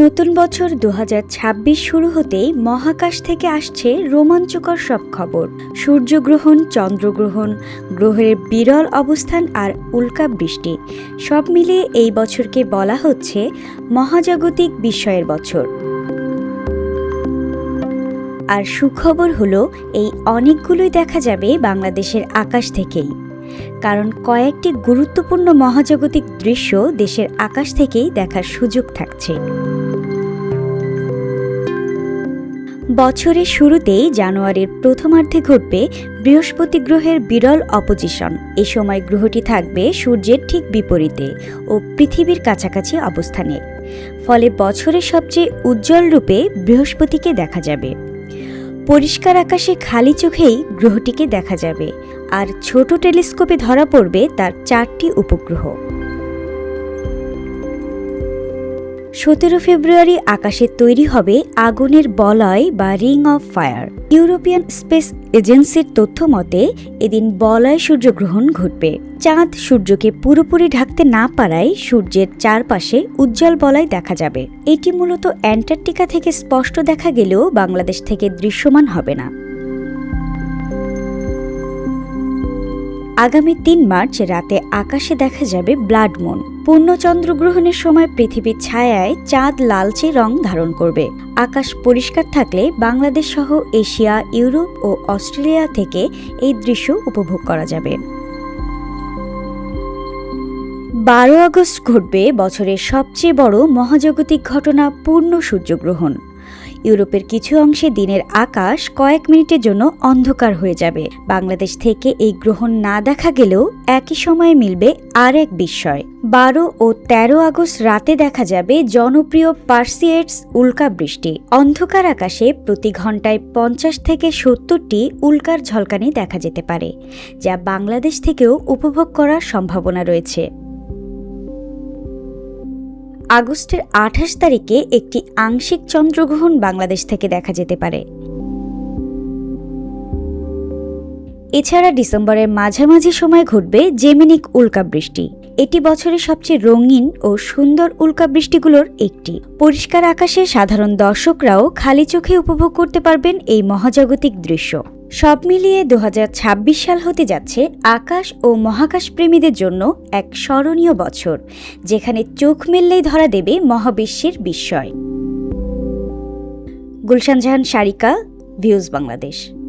নতুন বছর দু হাজার ছাব্বিশ শুরু হতেই মহাকাশ থেকে আসছে রোমাঞ্চকর সব খবর। সূর্যগ্রহণ, চন্দ্রগ্রহণ, গ্রহের বিরল অবস্থান আর উল্কা বৃষ্টি, সব মিলিয়ে এই বছরকে বলা হচ্ছে মহাজাগতিক বিস্ময়ের বছর। আর সুখবর হলো, এই অনেকগুলোই দেখা যাবে বাংলাদেশের আকাশ থেকেই। কারণ কয়েকটি গুরুত্বপূর্ণ মহাজাগতিক দৃশ্য দেশের আকাশ থেকেই দেখার সুযোগ থাকছে। বছরের শুরুতেই জানুয়ারির প্রথমার্ধে ঘটবে বৃহস্পতি গ্রহের বিরল অপোজিশন। এ সময় গ্রহটি থাকবে সূর্যের ঠিক বিপরীতে ও পৃথিবীর কাছাকাছি অবস্থানে। ফলে বছরের সবচেয়ে উজ্জ্বল রূপে বৃহস্পতিকে দেখা যাবে। পরিষ্কার আকাশে খালি চোখেই গ্রহটিকে দেখা যাবে। আর ছোট টেলিস্কোপে ধরা পড়বে তার চারটি উপগ্রহ। সতেরো ফেব্রুয়ারি আকাশে তৈরি হবে আগুনের বলয় বা ring of fire. European space এজেন্সির তথ্য মতে, এদিন বলয় সূর্যগ্রহণ ঘটবে। চাঁদ সূর্যকে পুরোপুরি ঢাকতে না পারায় সূর্যের চারপাশে উজ্জ্বল বলয় দেখা যাবে। এটি মূলত অ্যান্টার্কটিকা থেকে স্পষ্ট দেখা গেলেও বাংলাদেশ থেকে দৃশ্যমান হবে না। আগামী তিন মার্চ রাতে আকাশে দেখা যাবে ব্লাড মুন। পূর্ণ চন্দ্রগ্রহণের সময় পৃথিবীর ছায়ায় চাঁদ লালচে রং ধারণ করবে। আকাশ পরিষ্কার থাকলে বাংলাদেশ সহ এশিয়া, ইউরোপ ও অস্ট্রেলিয়া থেকে এই দৃশ্য উপভোগ করা যাবে। বারো আগস্ট ঘটবে বছরের সবচেয়ে বড় মহাজাগতিক ঘটনা পূর্ণ সূর্যগ্রহণ। ইউরোপের কিছু অংশে দিনের আকাশ কয়েক মিনিটের জন্য অন্ধকার হয়ে যাবে। বাংলাদেশ থেকে এই গ্রহণ না দেখা গেলেও একই সময়ে মিলবে আর এক বিস্ময়। বারো ও ১৩ আগস্ট রাতে দেখা যাবে জনপ্রিয় পার্সিয়েটস উল্কা বৃষ্টি। অন্ধকার আকাশে প্রতি ঘন্টায় পঞ্চাশ থেকে সত্তরটি উল্কার ঝলকানি দেখা যেতে পারে, যা বাংলাদেশ থেকেও উপভোগ করার সম্ভাবনা রয়েছে। আগস্টের আঠাশ তারিখে একটি আংশিক চন্দ্রগ্রহণ বাংলাদেশ থেকে দেখা যেতে পারে। এছাড়া ডিসেম্বরের মাঝামাঝি সময় ঘটবে জেমিনিক উল্কাবৃষ্টি এটি বছরের সবচেয়ে রঙিন ও সুন্দর উল্কাবৃষ্টিগুলোর একটি। পরিষ্কার আকাশে সাধারণ দর্শকরাও খালি চোখে উপভোগ করতে পারবেন এই মহাজাগতিক দৃশ্য। সব মিলিয়ে দু হাজার ছাব্বিশ সাল হতে যাচ্ছে আকাশ ও মহাকাশ প্রেমীদের জন্য এক স্মরণীয় বছর, যেখানে চোখ মেললেই ধরা দেবে মহাবিশ্বের বিস্ময়। গুলশান জাহান সারিকা, ভিউজ বাংলাদেশ।